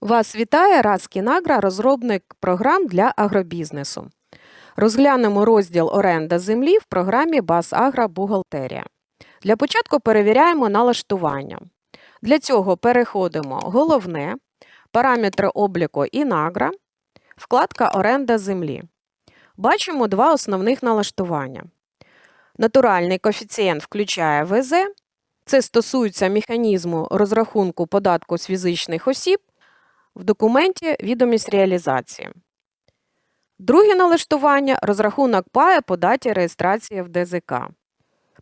Вас вітає Раскінагра, розробник програм для агробізнесу. Розглянемо розділ оренда землі в програмі Басагра Бухгалтерія. Для початку перевіряємо налаштування. Для цього переходимо головне, параметри обліку Інагра, вкладка Оренда землі. Бачимо два основних налаштування. Натуральний коефіцієнт включає ВЗ. Це стосується механізму розрахунку податку з фізичних осіб в документі відомість реалізації. Друге налаштування розрахунок пая по даті реєстрації в ДЗК.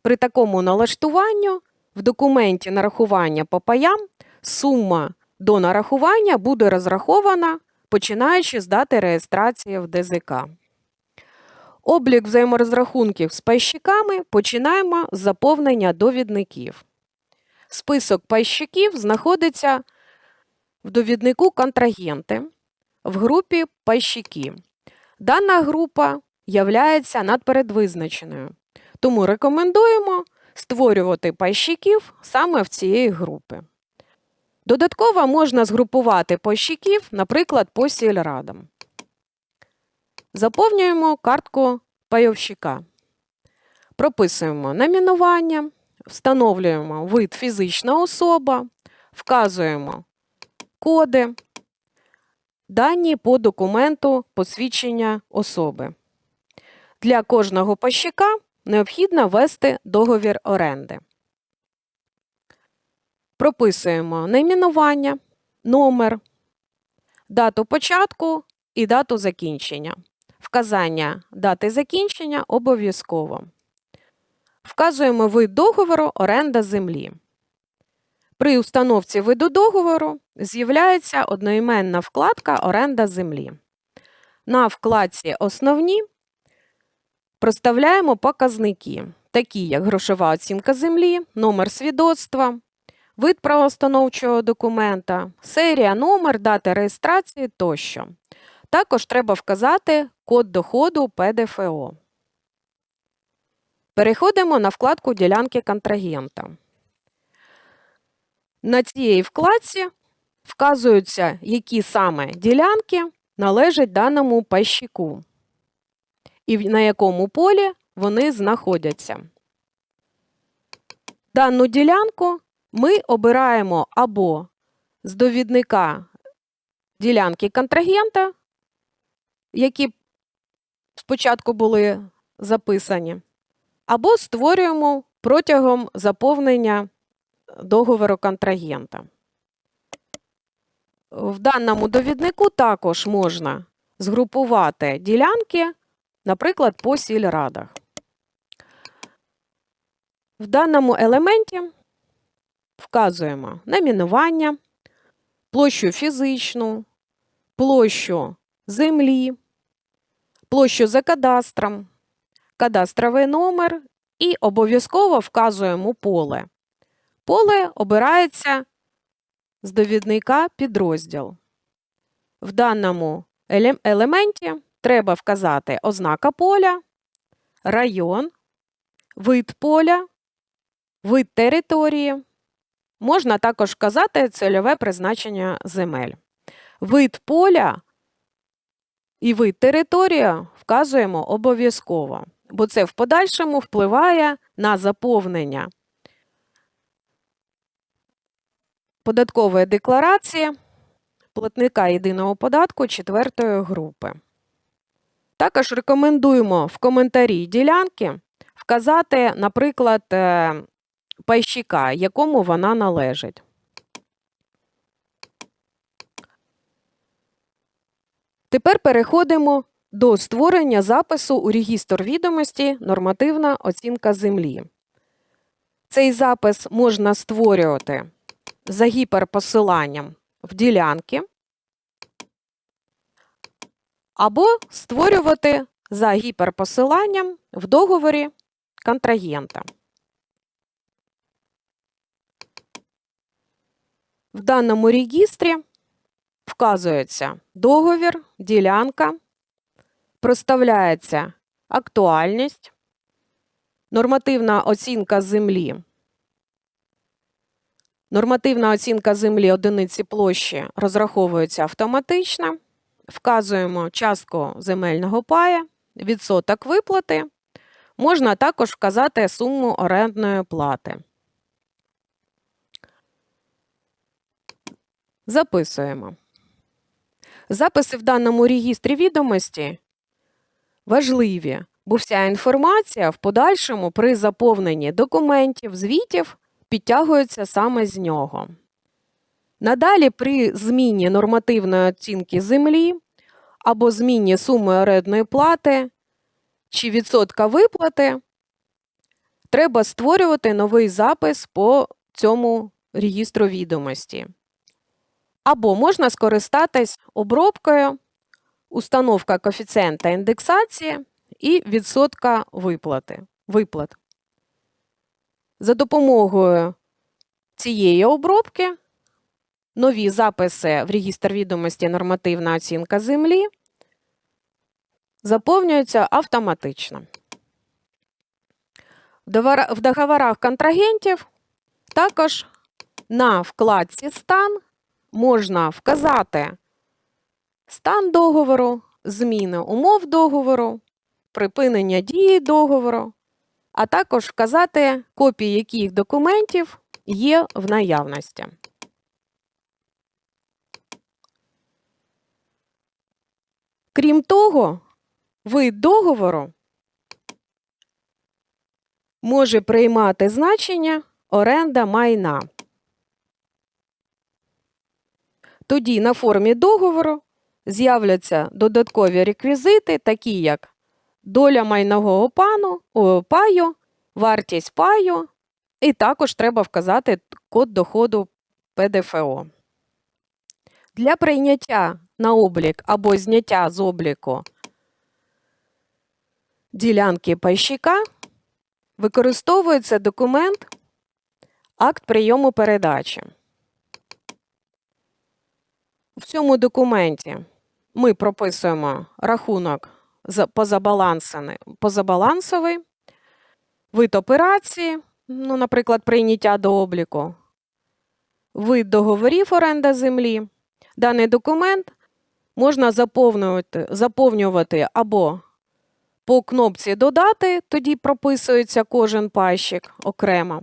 При такому налаштуванню в документі нарахування по паям сума до нарахування буде розрахована, починаючи з дати реєстрації в ДЗК. Облік взаєморозрахунків з пайщиками починаємо з заповнення довідників. Список пайщиків знаходиться в довіднику контрагенти в групі пайщики. Дана група являється надпередвизначеною, тому рекомендуємо створювати пайщиків саме в цієї групи. Додатково можна згрупувати пайщиків, наприклад, по сільрадам. Заповнюємо картку пайовщика. Прописуємо номінування, встановлюємо вид фізична особа, вказуємо коди, дані по документу посвідчення особи. Для кожного пайщика необхідно ввести договір оренди. Прописуємо найменування, номер, дату початку і дату закінчення. Вказання дати закінчення обов'язково. Вказуємо вид договору оренда землі. При установці виду договору з'являється одноіменна вкладка Оренда землі. На вкладці Основні проставляємо показники, такі як грошова оцінка землі, номер свідоцтва, вид правоустановчого документа, серія, номер, дата реєстрації тощо. Також треба вказати код доходу ПДФО. Переходимо на вкладку Ділянки контрагента. На цій вкладці вказуються, які саме ділянки належать даному пайщику і на якому полі вони знаходяться. Дану ділянку ми обираємо або з довідника ділянки контрагента, які спочатку були записані, або створюємо протягом заповнення договору контрагента. В даному довіднику також можна згрупувати ділянки, наприклад, по сільрадах. В даному елементі вказуємо намінування, площу фізичну, площу землі, площу за кадастром, кадастровий номер і обов'язково вказуємо поле. Поле обирається з довідника підрозділ. В даному елементі треба вказати ознака поля, район, вид поля, вид території. Можна також вказати цільове призначення земель. Вид поля і вид території вказуємо обов'язково, бо це в подальшому впливає на заповнення податкової декларації платника єдиного податку четвертої групи. Також рекомендуємо в коментарі ділянки вказати, наприклад, е, пайщика, якому вона належить. Тепер переходимо до створення запису у регістр відомості Нормативна оцінка землі. Цей запис можна створювати за гіперпосиланням в ділянки або створювати за гіперпосиланням в договорі контрагента. В даному регістрі вказується договір, ділянка, проставляється актуальність, нормативна оцінка землі Нормативна оцінка землі одиниці площі розраховується автоматично. Вказуємо частку земельного пая, відсоток виплати. Можна також вказати суму орендної плати. Записуємо. Записи в даному регістрі відомості важливі, бо вся інформація в подальшому при заповненні документів, звітів підтягується саме з нього. Надалі при зміні нормативної оцінки землі або зміні суми орендної плати чи відсотка виплати треба створювати новий запис по цьому регістру відомості. Або можна скористатись обробкою, установка коефіцієнта індексації і відсотка виплати, виплат. За допомогою цієї обробки нові записи в регістр відомості нормативна оцінка землі заповнюються автоматично. В договорах контрагентів також на вкладці стан можна вказати стан договору, зміни умов договору, припинення дії договору, а також вказати копії яких документів є в наявності. Крім того, вид договору може приймати значення оренда майна. Тоді на формі договору з'являться додаткові реквізити, такі як доля майнового пану, о, паю, вартість паю, і також треба вказати код доходу ПДФО. Для прийняття на облік або зняття з обліку ділянки пайщика використовується документ акт прийому передачі. В цьому документі ми прописуємо рахунок позабалансовий, вид операції, ну, наприклад, прийняття до обліку, вид договорів оренда землі. Даний документ можна заповнювати, заповнювати або по кнопці Додати, тоді прописується кожен пайщик окремо.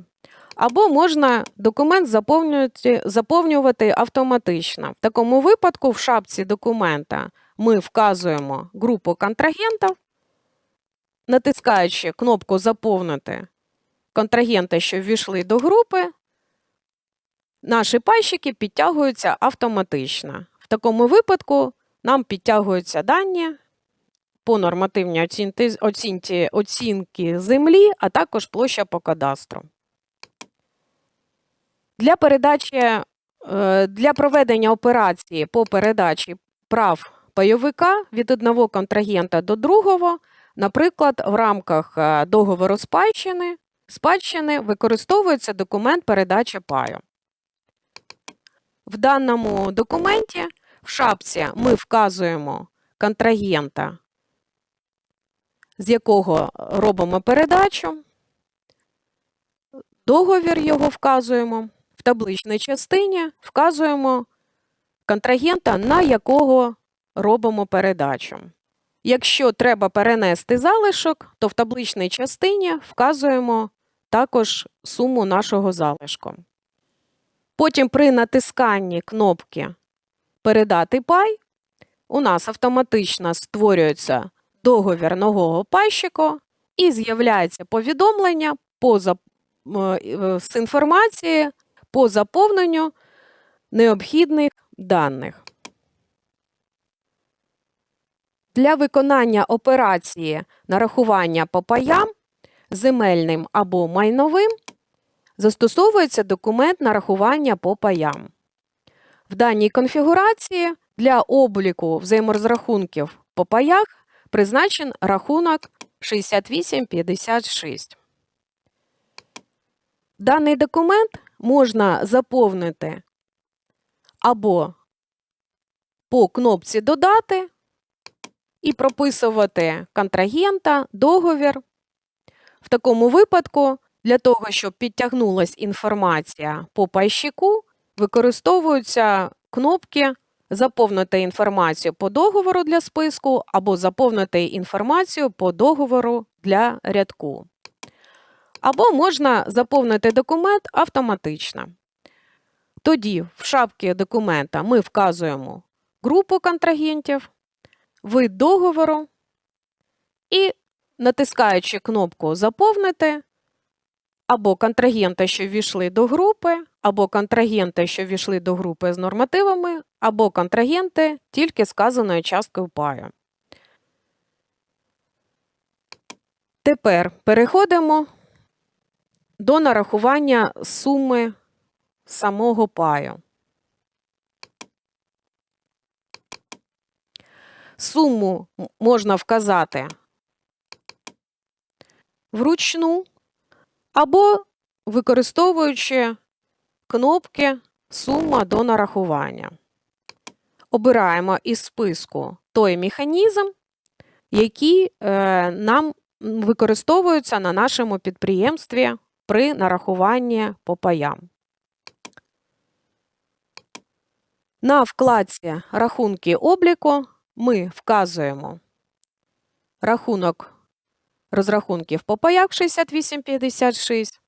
Або можна документ заповнювати, заповнювати автоматично. В такому випадку в шапці документа ми вказуємо групу контрагентів, натискаючи кнопку Заповнити контрагенти, що ввійшли до групи, наші пайщики підтягуються автоматично. В такому випадку нам підтягуються дані по нормативній оцінці, оцінці, оцінки землі, а також площа по кадастру. Для передачі е, для проведення операції по передачі прав пайовика від одного контрагента до другого, наприклад, в рамках е, договору спадщини, спадщини використовується документ передачі паю. В даному документі в шапці ми вказуємо контрагента, з якого робимо передачу, договір його вказуємо. В табличній частині вказуємо контрагента, на якого робимо передачу. Якщо треба перенести залишок, то в табличній частині вказуємо також суму нашого залишку. Потім при натисканні кнопки Передати пай у нас автоматично створюється договір нового пайщика і з'являється повідомлення по зап- е, з інформації по заповненню необхідних даних. Для виконання операції нарахування по паям земельним або майновим застосовується документ нарахування по паям. В даній конфігурації для обліку взаєморозрахунків по паях призначен рахунок 6856. Даний документ можна заповнити або по кнопці Додати і прописувати контрагента, договір. В такому випадку Для того, щоб підтягнулася інформація по пайщику, використовуються кнопки Заповнити інформацію по договору для списку або заповнити інформацію по договору для рядку. Або можна заповнити документ автоматично. Тоді в шапці документа ми вказуємо групу контрагентів, вид договору і, натискаючи кнопку Заповнити, або контрагенти, що ввійшли до групи, або контрагенти, що ввійшли до групи з нормативами, або контрагенти тільки сказаною часткою паю. Тепер переходимо до нарахування суми самого паю. Суму можна вказати вручну або використовуючи кнопки Сума до нарахування. Обираємо із списку той механізм, який е, нам використовується на нашому підприємстві при нарахуванні по паям. На вкладці Рахунки обліку ми вказуємо рахунок розрахунків по паях 6856,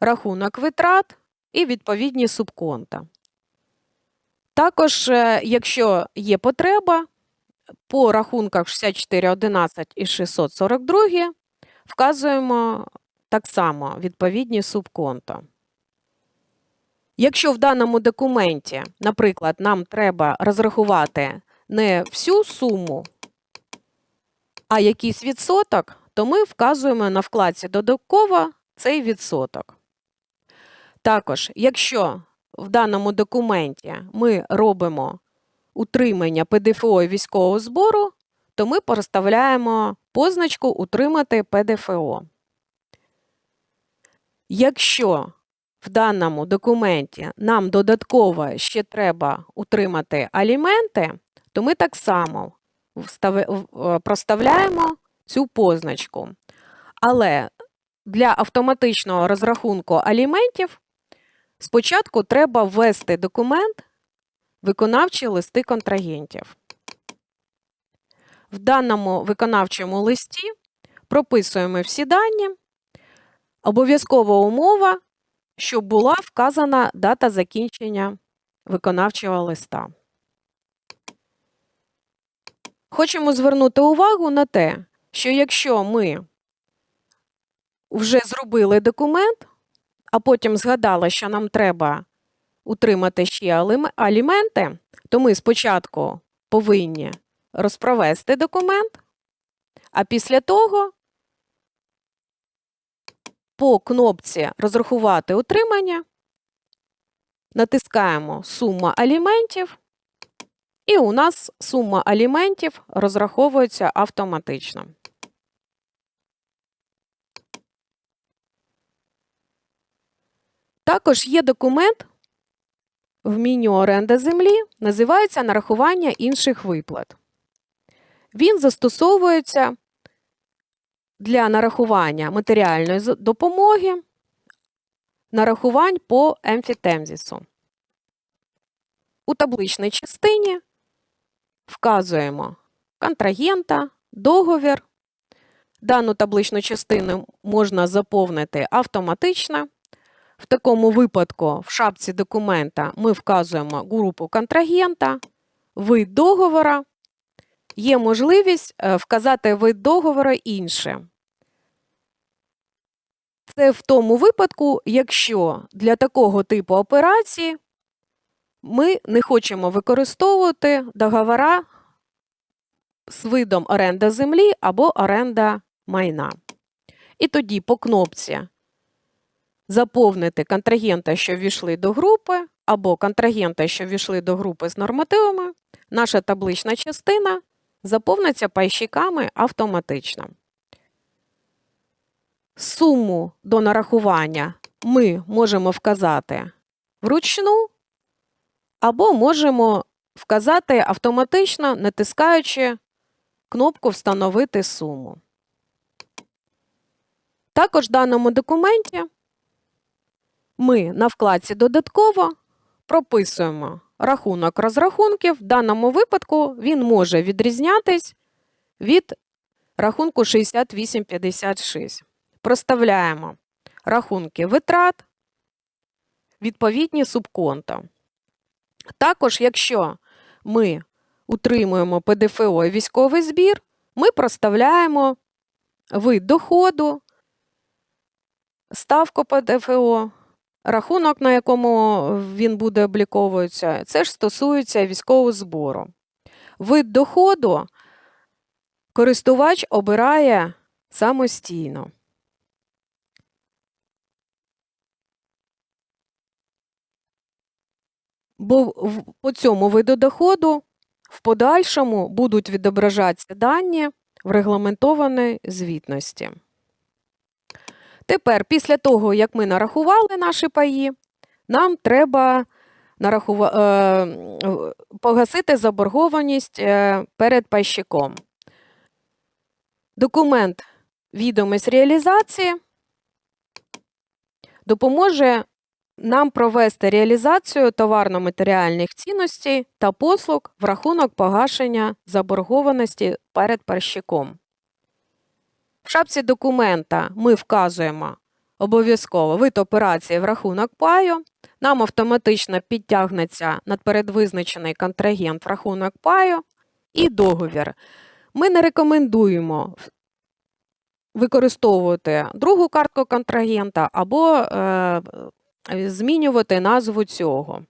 рахунок витрат і відповідні субконта. Також, е, якщо є потреба, по рахунках 6411 і 642 вказуємо так само відповідні субконта. Якщо в даному документі, наприклад, нам треба розрахувати не всю суму, а якийсь відсоток, то ми вказуємо на вкладці Додатково цей відсоток. Також, якщо в даному документі ми робимо утримання ПДФО і військового збору, то ми проставляємо позначку Утримати ПДФО. Якщо в даному документі нам додатково ще треба утримати аліменти, то ми так само проставляємо цю позначку. Але для автоматичного розрахунку аліментів спочатку треба ввести документ виконавчі листи контрагентів. В даному виконавчому листі прописуємо всі дані. Обов'язкова умова, щоб була вказана дата закінчення виконавчого листа. Хочемо звернути увагу на те, що якщо ми вже зробили документ, а потім згадали, що нам треба утримати ще аліменти, то ми спочатку повинні розпровести документ, а після того по кнопці Розрахувати утримання натискаємо Сума аліментів, і у нас сума аліментів розраховується автоматично. Також є документ в меню оренда землі, називається нарахування інших виплат. Він застосовується для нарахування матеріальної допомоги, нарахувань по емфітемзісу. У табличній частині вказуємо контрагента, договір. Дану табличну частину можна заповнити автоматично. В такому випадку в шапці документа ми вказуємо групу контрагента, вид договора. Є можливість е, вказати вид договору інше. Це в тому випадку, якщо для такого типу операції ми не хочемо використовувати договора з видом оренда землі або оренда майна. І тоді по кнопці заповнити контрагента, що ввійшли до групи, або контрагента, що ввійшли до групи з нормативами, наша таблична частина заповниться пайщиками автоматично. Суму до нарахування ми можемо вказати вручну, або можемо вказати автоматично, натискаючи кнопку Встановити суму. Також в даному документі ми на вкладці Додатково прописуємо рахунок розрахунків. В даному випадку він може відрізнятись від рахунку 6856. Проставляємо рахунки витрат, відповідні субконта. Також, якщо ми утримуємо ПДФО і військовий збір, ми проставляємо вид доходу, ставку ПДФО, рахунок, на якому він буде обліковуватися, це ж стосується військового збору. Вид доходу користувач обирає самостійно. Бо по цьому виду доходу в подальшому будуть відображатися дані в регламентованій звітності. Тепер, після того, як ми нарахували наші паї, нам треба нарахува... е, погасити заборгованість е, перед пайщиком. Документ відомість реалізації допоможе нам провести реалізацію товарно-матеріальних цінностей та послуг в рахунок погашення заборгованості перед пайщиком. В шапці документа ми вказуємо обов'язково вид операції в рахунок паю. Нам автоматично підтягнеться надпередвизначений контрагент в рахунок паю і договір. Ми не рекомендуємо використовувати другу картку контрагента або е, змінювати назву цього.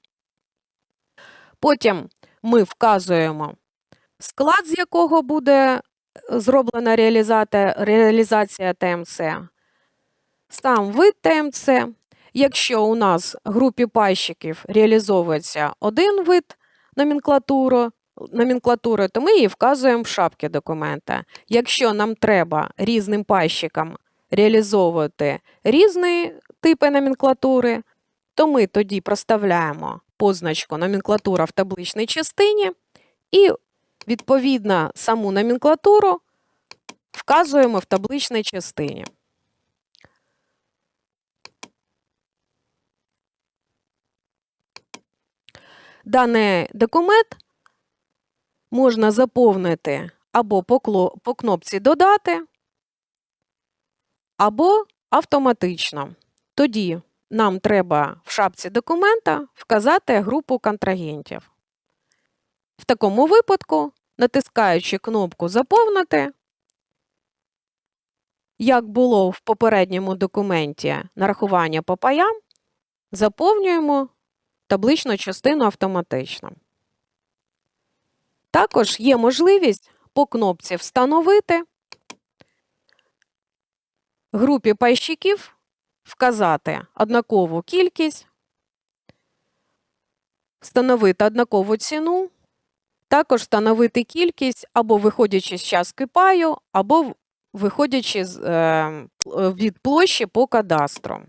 Потім ми вказуємо склад, з якого буде зроблена реалізація ТМЦ, сам вид ТМЦ. Якщо у нас в групі пайщиків реалізовується один вид номенклатури, номенклатури, то ми її вказуємо в шапці документа. Якщо нам треба різним пайщикам реалізовувати різні типи номенклатури, то ми тоді проставляємо позначку номенклатура в табличній частині і відповідно саму номенклатуру вказуємо в табличній частині. Даний документ можна заповнити або по, кнопці Додати, або автоматично. Тоді нам треба в шапці документа вказати групу контрагентів. В такому випадку, натискаючи кнопку Заповнити, як було в попередньому документі нарахування по паям, заповнюємо табличну частину автоматично. Також є можливість по кнопці Встановити групі пайщиків вказати однакову кількість, встановити однакову ціну, також встановити кількість або виходячи з частки паю, або виходячи з, е, від площі по кадастру.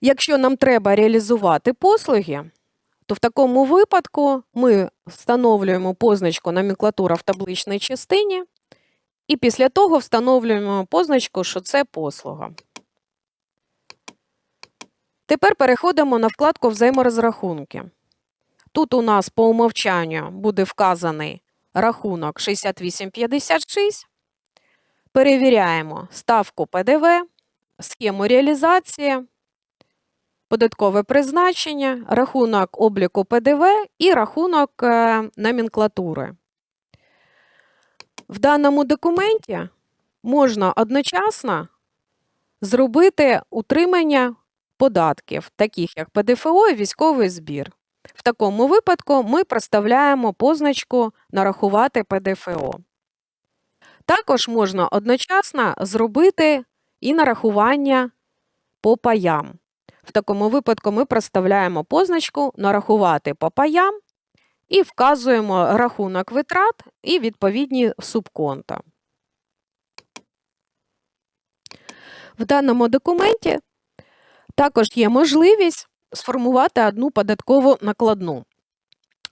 Якщо нам треба реалізувати послуги, то в такому випадку ми встановлюємо позначку номенклатура в табличній частині і після того встановлюємо позначку, що це послуга. Тепер переходимо на вкладку взаєморозрахунки. Тут у нас по умовчанню буде вказаний рахунок 6856. Перевіряємо ставку ПДВ, схему реалізації, податкове призначення, рахунок обліку ПДВ і рахунок е, номенклатури. В даному документі можна одночасно зробити утримання податків, таких як ПДФО і військовий збір. В такому випадку ми проставляємо позначку Нарахувати ПДФО. Також можна одночасно зробити і нарахування по паям. В такому випадку ми проставляємо позначку Нарахувати по паям і вказуємо рахунок витрат і відповідні субконта. В даному документі також є можливість сформувати одну податкову накладну.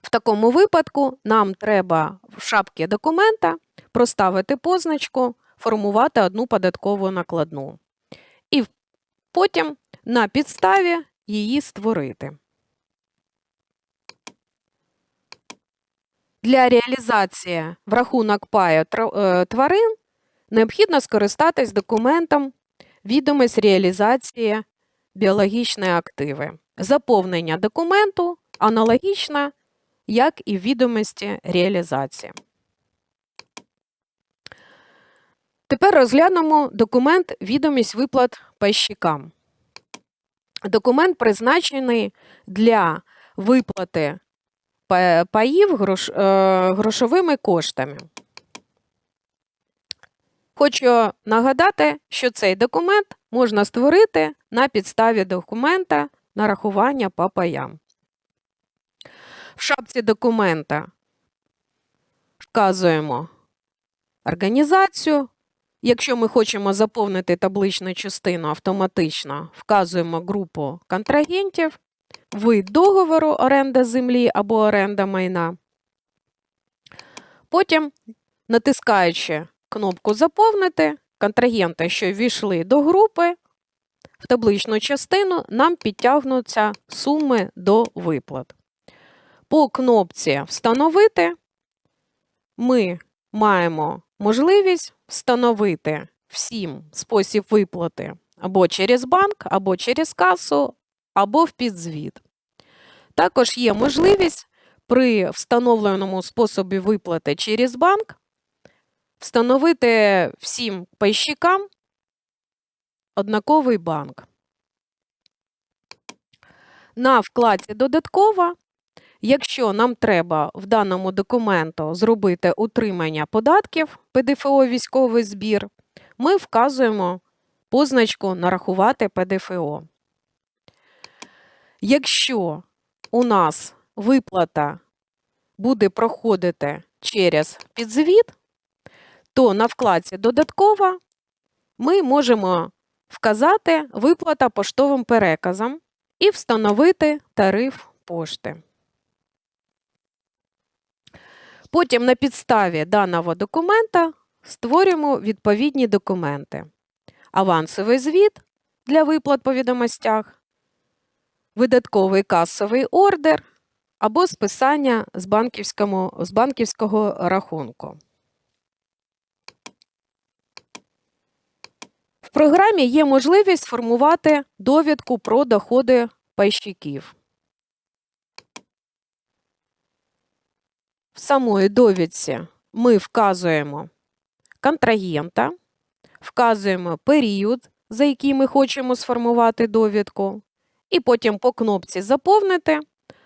В такому випадку нам треба в шапці документа проставити позначку формувати одну податкову накладну. І потім на підставі її створити. Для реалізації в рахунок паю е, тварин необхідно скористатись документом відомість реалізації біологічної активи. Заповнення документу аналогічно, як і відомості реалізації. Тепер розглянемо документ відомість виплат пайщикам. Документ призначений для виплати паїв е, грошовими коштами. Хочу нагадати, що цей документ можна створити на підставі документа нарахування по паям. В шапці документа вказуємо організацію. Якщо ми хочемо заповнити табличну частину автоматично, вказуємо групу контрагентів, вид договору оренда землі або оренда майна. Потім, натискаючи кнопку Заповнити, контрагенти, що ввійшли до групи, в табличну частину нам підтягнуться суми до виплат. По кнопці Встановити ми маємо можливість встановити всім спосіб виплати або через банк, або через касу, або в підзвіт. Також є можливість при встановленому способі виплати через банк встановити всім пайщикам однаковий банк. На вкладці Додаткова, якщо нам треба в даному документу зробити утримання податків ПДФО військовий збір, ми вказуємо позначку Нарахувати ПДФО. Якщо у нас виплата буде проходити через підзвіт, то на вкладці Додаткова ми можемо вказати виплата поштовим переказом і встановити тариф пошти. Потім на підставі даного документа створюємо відповідні документи. Авансовий звіт для виплат по відомостях, видатковий касовий ордер або списання з, з банківського рахунку. В програмі є можливість сформувати довідку про доходи пайщиків. В самої довідці ми вказуємо контрагента, вказуємо період, за який ми хочемо сформувати довідку, і потім по кнопці Заповнити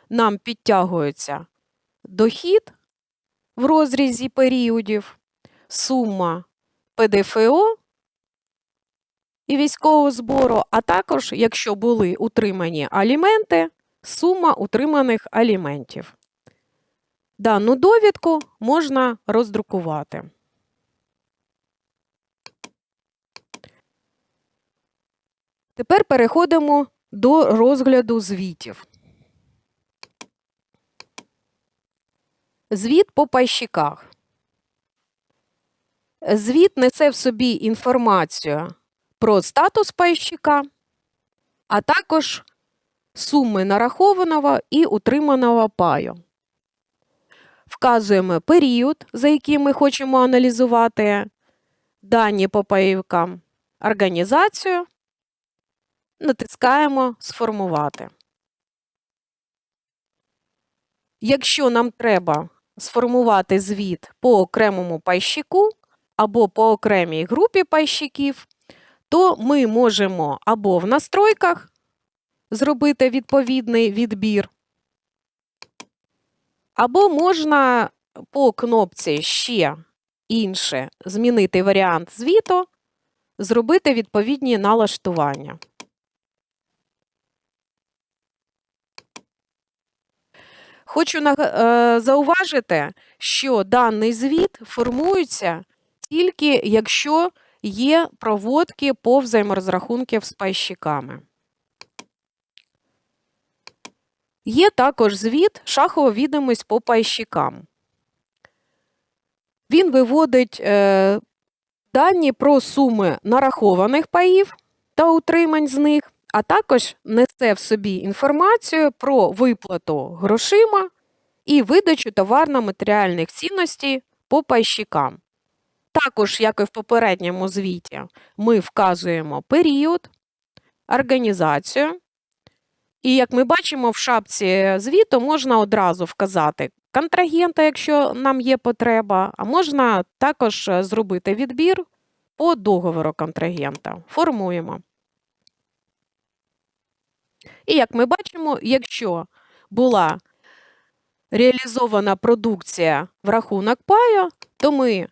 нам підтягується дохід в розрізі періодів, сума ПДФО і військового збору, а також, якщо були утримані аліменти, сума утриманих аліментів. Дану довідку можна роздрукувати. Тепер переходимо до розгляду звітів. Звіт по пайщиках. Звіт несе в собі інформацію про статус пайщика, а також суми нарахованого і утриманого паю. Вказуємо період, за який ми хочемо аналізувати дані по паївкам, організацію, натискаємо Сформувати. Якщо нам треба сформувати звіт по окремому пайщику або по окремій групі пайщиків, то ми можемо або в настройках зробити відповідний відбір, або можна по кнопці Ще інше змінити варіант звіту, зробити відповідні налаштування. Хочу е, зауважити, що даний звіт формується тільки якщо є проводки по взаєморозрахунків з пайщиками. Є також звіт шахова відомість по пайщикам. Він виводить е, дані про суми нарахованих паїв та утримань з них, а також несе в собі інформацію про виплату грошима і видачу товарно-матеріальних цінностей по пайщикам. Також, як і в попередньому звіті, ми вказуємо період, організацію. І як ми бачимо, в шапці звіту можна одразу вказати контрагента, якщо нам є потреба, а можна також е, зробити відбір по договору контрагента. Формуємо. І як ми бачимо, якщо була реалізована продукція в рахунок паю, то ми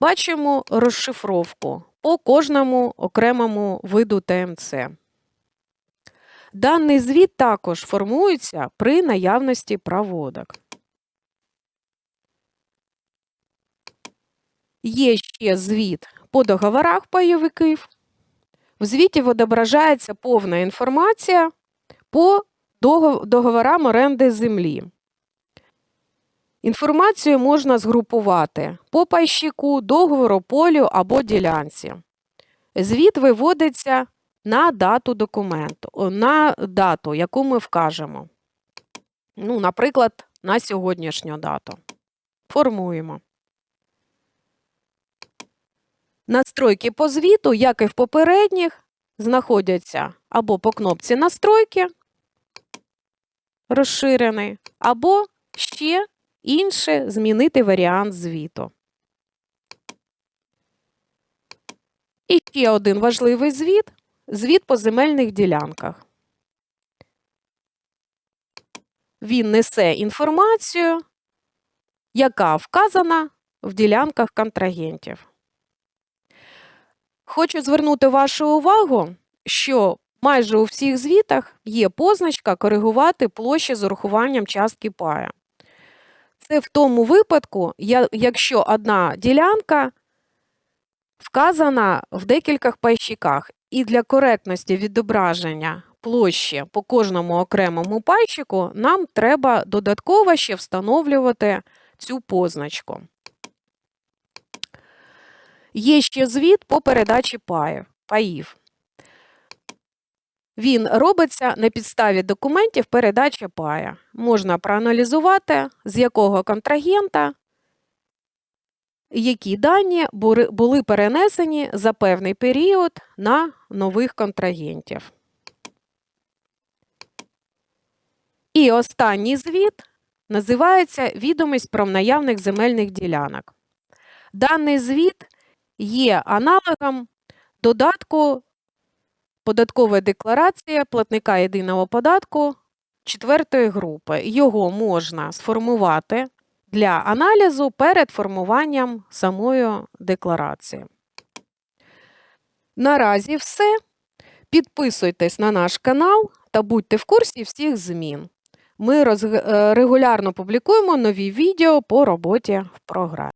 бачимо розшифровку по кожному окремому виду ТМЦ. Даний звіт також формується при наявності проводок. Є ще звіт по договорах пайовиків. В звіті відображається повна інформація по договорам оренди землі. Інформацію можна згрупувати по пайщику, договору, полю або ділянці. Звіт виводиться на дату документу, на дату, яку ми вкажемо. Ну, наприклад, на сьогоднішню дату. Формуємо. Настройки по звіту, як і в попередніх, знаходяться або по кнопці Настройки розширений, або ще інше змінити варіант звіту. І ще один важливий звіт звіт по земельних ділянках. Він несе інформацію, яка вказана в ділянках контрагентів. Хочу звернути вашу увагу, що майже у всіх звітах є позначка коригувати площі з урахуванням частки пая. Це в тому випадку, якщо одна ділянка вказана в декількох пайщиках, і для коректності відображення площі по кожному окремому пайщику нам треба додатково ще встановлювати цю позначку. Є ще звіт по передачі паїв, паїв. Він робиться на підставі документів передачі пая. Можна проаналізувати, з якого контрагента які дані були перенесені за певний період на нових контрагентів. І останній звіт називається Відомість про наявних земельних ділянок. Даний звіт є аналогом додатку Податкова декларація платника єдиного податку четвертої групи. Його можна сформувати для аналізу перед формуванням самої декларації. Наразі все. Підписуйтесь на наш канал та будьте в курсі всіх змін. Ми розг- е, регулярно публікуємо нові відео по роботі в програмі.